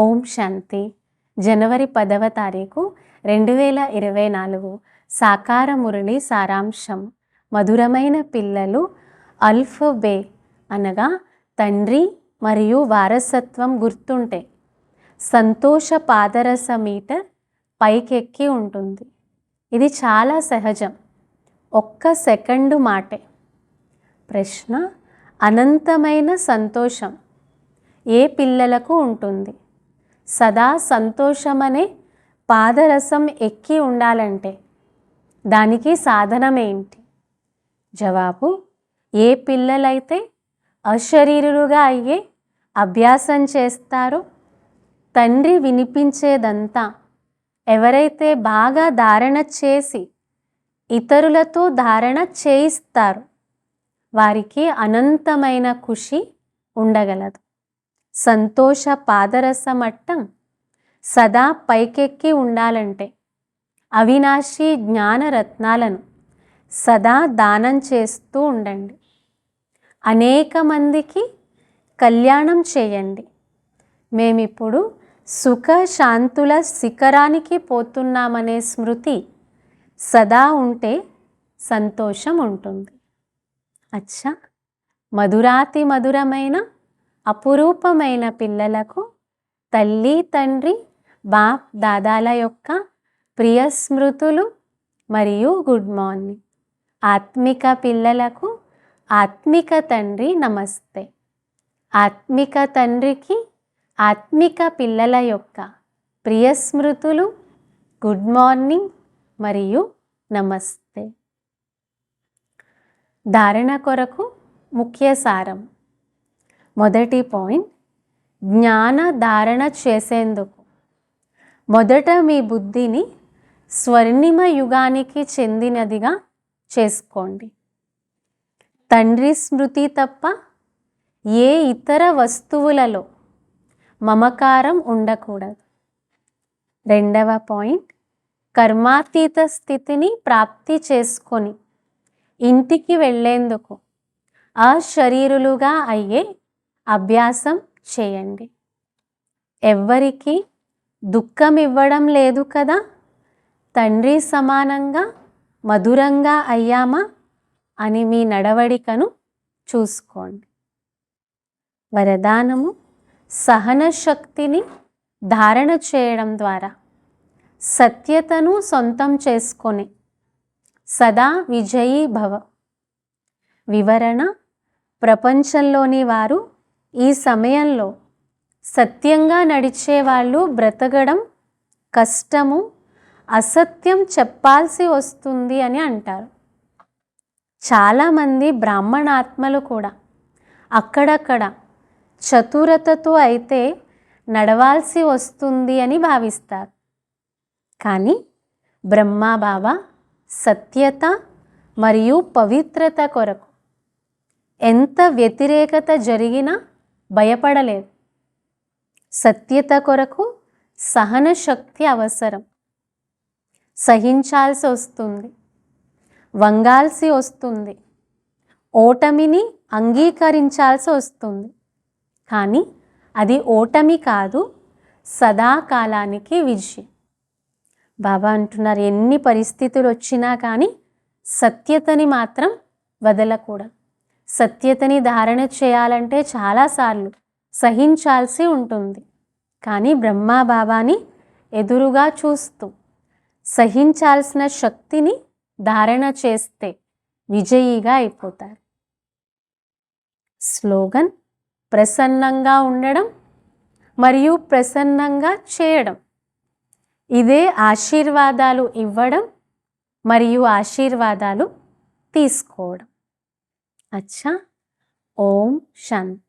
ఓం శాంతి. జనవరి పదవ తారీఖు రెండు వేల ఇరవై నాలుగు. సాకార మురళి సారాంశం. మధురమైన పిల్లలు అల్ఫబే అనగా తండ్రి మరియు వారసత్వం గుర్తుంటే సంతోష పాదరస మీటర్ పైకెక్కి ఉంటుంది. ఇది చాలా సహజం. ఒక్క సెకండు మాటే. ప్రశ్న అనంతమైన సంతోషం ఏ పిల్లలకు ఉంటుంది? సదా సంతోషమనే పాదరసం ఎక్కి ఉండాలంటే దానికి సాధనమేంటి? జవాబు ఏ పిల్లలైతే అశరీరులుగా అయ్యే అభ్యాసం చేస్తారో తండ్రి వినిపించేదంతా ఎవరైతే బాగా ధారణ చేసి ఇతరులతో ధారణ చేయిస్తారు వారికి అనంతమైన ఖుషి ఉండగలదు. సంతోష పాదరస మట్టం సదా పైకెక్కి ఉండాలంటే అవినాశి జ్ఞాన రత్నాలను సదా దానం చేస్తూ ఉండండి. అనేక మందికి కళ్యాణం చేయండి. మేమిప్పుడు సుఖ శాంతుల శిఖరానికి పోతున్నామనే స్మృతి సదా ఉంటే సంతోషం ఉంటుంది. అచ్చా! మధురాతి మధురమైన అపురూపమైన పిల్లలకు తల్లి తండ్రి బాప్ దాదాల యొక్క ప్రియ స్మృతులు మరియు గుడ్ మార్నింగ్. ఆత్మిక పిల్లలకు ఆత్మిక తండ్రి నమస్తే. ఆత్మిక తండ్రికి ఆత్మిక పిల్లల యొక్క ప్రియ స్మృతులు గుడ్ మార్నింగ్ మరియు నమస్తే. ధారణ కొరకు ముఖ్య సారం. మొదటి పాయింట్ జ్ఞాన ధారణ చేసేందుకు. మొదట మీ బుద్ధిని స్వర్ణిమ యుగానికి చెందినదిగా చేసుకోండి. తండ్రి స్మృతి తప్ప ఏ ఇతర వస్తువులలో మమకారం ఉండకూడదు. రెండవ పాయింట్ కర్మాతీత స్థితిని ప్రాప్తి చేసుకొని ఇంటికి వెళ్ళేందుకు అశరీరులుగా అయ్యే అభ్యాసం చేయండి. ఎవ్వరికి దుఃఖం ఇవ్వడం లేదు కదా? తండ్రి సమానంగా మధురంగా అయ్యామా? అని మీ నడవడికను చూసుకోండి. వరదానము సహన శక్తిని ధారణ చేయడం ద్వారా సత్యతను సొంతం చేసుకొని సదా విజయీ భవ. వివరణ ప్రపంచంలోని వారు ఈ సమయంలో సత్యంగా నడిచే వాళ్ళు బ్రతకడం కష్టము అసత్యం చెప్పాల్సి వస్తుంది అని అంటారు. చాలామంది బ్రాహ్మణాత్మలు కూడా అక్కడక్కడ చతురతతో అయితే నడవాల్సి వస్తుంది అని భావిస్తారు. కానీ బ్రహ్మాబాబా సత్యత మరియు పవిత్రత కొరకు ఎంత వ్యతిరేకత జరిగినా భయపడలేదు సత్యత కొరకు సహన శక్తి అవసరం. సహించాల్సి వస్తుంది. వంగాల్సి వస్తుంది. ఓటమిని అంగీకరించాల్సి వస్తుంది. కానీ అది ఓటమి కాదు సదాకాలానికి విజయం. బాబా అంటున్నారు ఎన్ని పరిస్థితులు వచ్చినా కానీ సత్యతని మాత్రం వదలకూడదు. సత్యతని ధారణ చేయాలంటే చాలాసార్లు సహించాల్సి ఉంటుంది. కానీ బ్రహ్మా బాబాని ఎదురుగా చూస్తూ సహించాల్సిన శక్తిని ధారణ చేస్తే విజయీగా అయిపోతారు. స్లోగన్ ప్రసన్నంగా ఉండడం మరియు ప్రసన్నంగా చేయడం. ఇదే ఆశీర్వాదాలు ఇవ్వడం మరియు ఆశీర్వాదాలు తీసుకోవడం. అచ్చా ఓం శాంతి